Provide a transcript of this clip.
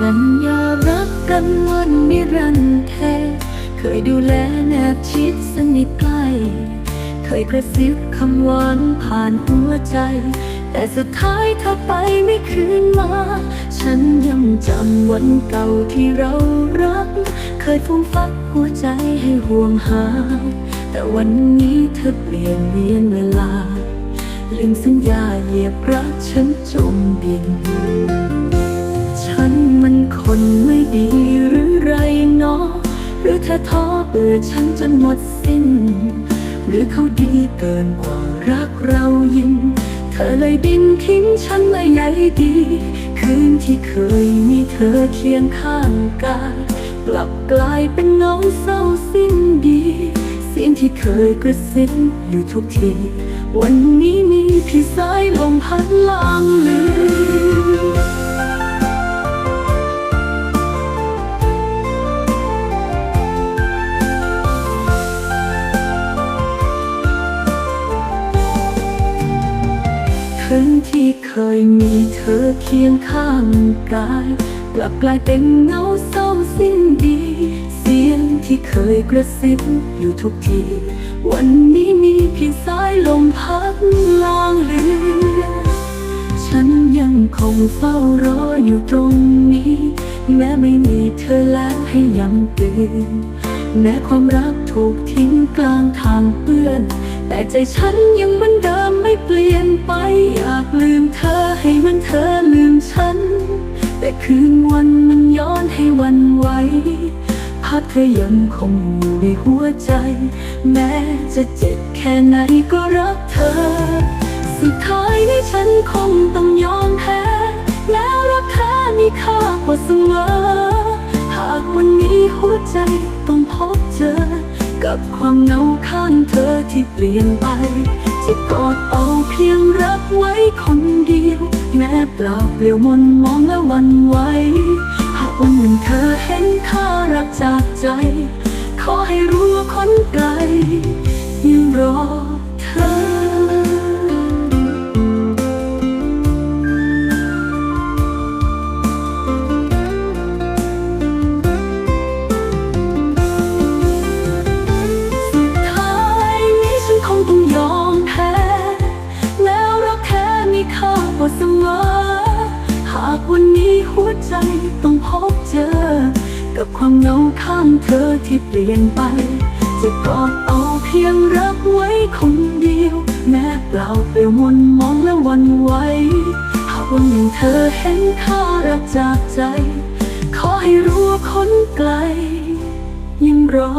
วันนิรันดร์แท้ เคยดูแลแนบชิดสนิทใกล้ เคยกระซิบคำหวานผ่านหัวใจ แต่สุดท้ายเธอไปไม่คืนมา ฉันยังจำวันเก่าที่เรารัก เคยฟุ้งฟักหัวใจให้ห่วงหา แต่วันนี้เธอเปลี่ยนเวียนเวลาลืมสัญญาเหยียบรักฉันจมดิน ท้อเบื่อฉันจนหมดสิ้น หรือเขาดีเกินกว่ารักเรายิ่งเธอเลยบินทิ้งฉันม่ใยดี คืนที่เคยมีเธอเคียงข้างกายกลับกลายเป็นเงาเศร้าสิ้นดีเสียงที่เคยกระซิบอยู่ทุกที วันนี้มีเพี่สายลมพัดลางเลื คืนที่เคยมีเธอเคียงข้างกาย กลับกลายเป็นเงาเศร้าสิ้นดี เสียงที่เคยกระซิบอยู่ทุกที วันนี้มีเพียงสายลมพัดลางเลือนฉันยังคงเฝ้ารออยู่ตรงนี้ แม้ไม่มีเธอแล้วให้ยำเตือนแม้ความรักถูกทิ้งกลางทางเปื้อน แต่ใจฉันยังเหมือนเดิม คืนวันมันย้อนให้วันไหวภาพเธอยังคงอยู่ในหัวใจ แม้จะเจ็บแค่ไหนก็รักเธอ สุดท้ายนี้ฉันคงต้องยอมแพ้ แล้วรักเธอมีค่ากว่าเสมอ หากวันนี้หัวใจต้องพบเจอ กับความเหงาข้างเธอที่เปลี่ยนไป จะกอดเอาเพียงรักไว้คนเดียว แม้เปล่าเปลี่ยวมนมองและวัน ใจ ขอให้รู้ว่าคนไกลยังรอเธอสุดท้ายนี้ฉันคงต้องยอมแพ้แล้วรักแท้มีค่ากว่าเสมอหากวันนี้หัวใจต้องพบเจอ กับความเหงาข้างเธอที่เปลี่ยนไป จะกอดเอาเพียงรักไว้คนเดียว แม้เปล่าเปลี่ยวมนมองและหวันไหวหากวันหนึ่งเธอเห็นข้ารักจากใจ ขอให้รู้ว่าคนไกล ยังรอ